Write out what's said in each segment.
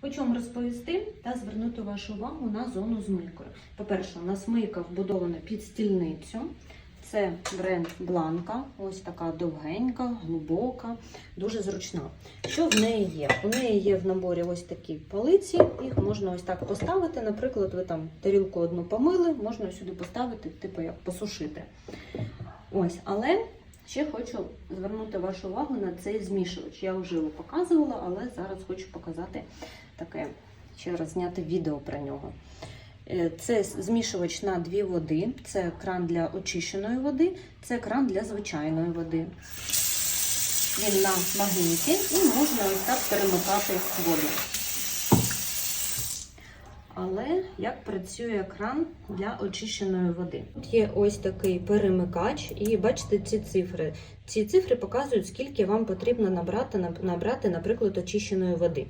Хочу вам розповісти та звернути вашу увагу на зону з мийкою. По-перше, у нас мийка вбудована під стільницю. Це бренд Бланка, ось така довгенька, глибока, дуже зручна. Що в неї є? У неї є в наборі ось такі полиці, їх можна ось так поставити. Наприклад, ви там тарілку одну помили, можна сюди поставити, типу як посушити. Ось, але ще хочу звернути вашу увагу на цей змішувач. Я вже його показувала, але зараз хочу показати таке, ще раз зняти відео про нього. Е, Це змішувач на дві води, це кран для очищеної води, це кран для звичайної води. Він на магніті і можна ось так перемикати воду. Але як працює кран для очищеної води? Тут є ось такий перемикач, і бачите ці цифри. Ці цифри показують, скільки вам потрібно набрати, набрати, наприклад, очищеної води.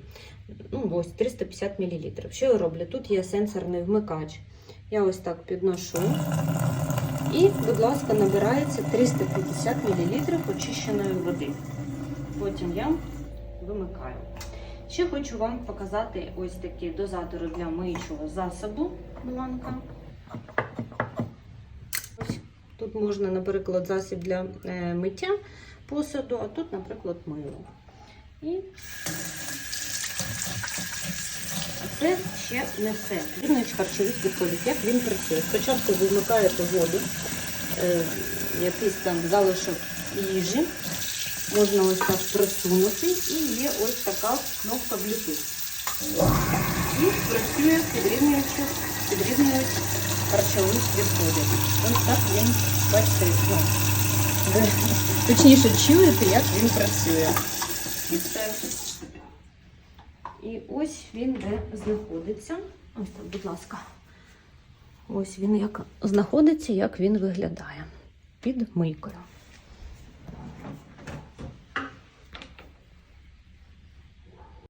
Ну, ось 350 мл. Що я роблю? Тут є сенсорний вмикач. Я ось так підношу. І, будь ласка, набирається 350 мл очищеної води. Потім я вимикаю. Ще хочу вам показати ось такі дозатори для миючого засобу бланка. Тут можна, наприклад, засіб для е, миття посуду, а тут, наприклад, мило. І це ще не все. Рівнич харчових відходів. Як він працює? Спочатку ви вмикаєте воду, е, якийсь там залишок їжі. Можна ось так просунути і є ось така кнопка Bluetooth. І працює підрівнюючи, підрівнюючи харчові відходи. Ось так він, бачите, ну, ви точніше чуєте, як він працює. І все. І ось він де знаходиться. Ось так, будь ласка. Ось він як знаходиться, як він виглядає під мийкою.